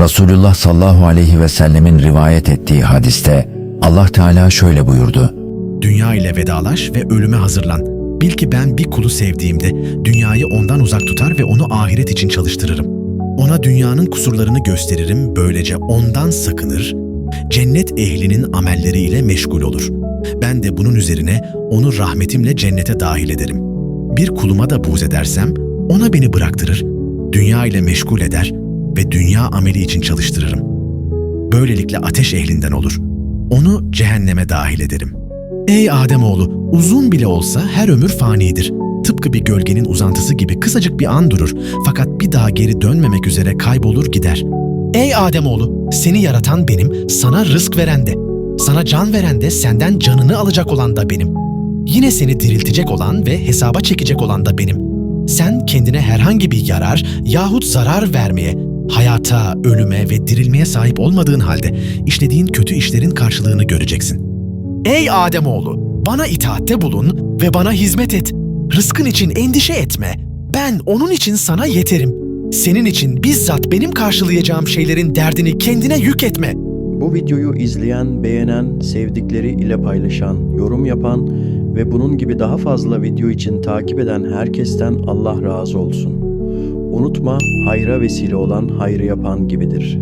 Resulullah sallallahu aleyhi ve sellemin rivayet ettiği hadiste Allah Teala şöyle buyurdu. Dünya ile vedalaş ve ölüme hazırlan. Bil ki ben bir kulu sevdiğimde dünyayı ondan uzak tutar ve onu ahiret için çalıştırırım. Ona dünyanın kusurlarını gösteririm, böylece ondan sakınır, cennet ehlinin amelleriyle meşgul olur. Ben de bunun üzerine onu rahmetimle cennete dahil ederim. Bir kuluma da buğz edersem, ona beni bıraktırır, dünya ile meşgul eder ve dünya ameli için çalıştırırım. Böylelikle ateş ehlinden olur. Onu cehenneme dahil ederim. Ey Ademoğlu, uzun bile olsa her ömür fanidir. Tıpkı bir gölgenin uzantısı gibi kısacık bir an durur fakat bir daha geri dönmemek üzere kaybolur gider. Ey Ademoğlu, seni yaratan benim, sana rızk veren de. Sana can veren de senden canını alacak olan da benim. Yine seni diriltecek olan ve hesaba çekecek olan da benim. Sen kendine herhangi bir yarar yahut zarar vermeye, hayata, ölüme ve dirilmeye sahip olmadığın halde işlediğin kötü işlerin karşılığını göreceksin. Ey Ademoğlu, bana itaatte bulun ve bana hizmet et. Rızkın için endişe etme. Ben onun için sana yeterim. Senin için bizzat benim karşılayacağım şeylerin derdini kendine yük etme. Bu videoyu izleyen, beğenen, sevdikleri ile paylaşan, yorum yapan ve bunun gibi daha fazla video için takip eden herkesten Allah razı olsun. Unutma, hayra vesile olan hayrı yapan gibidir.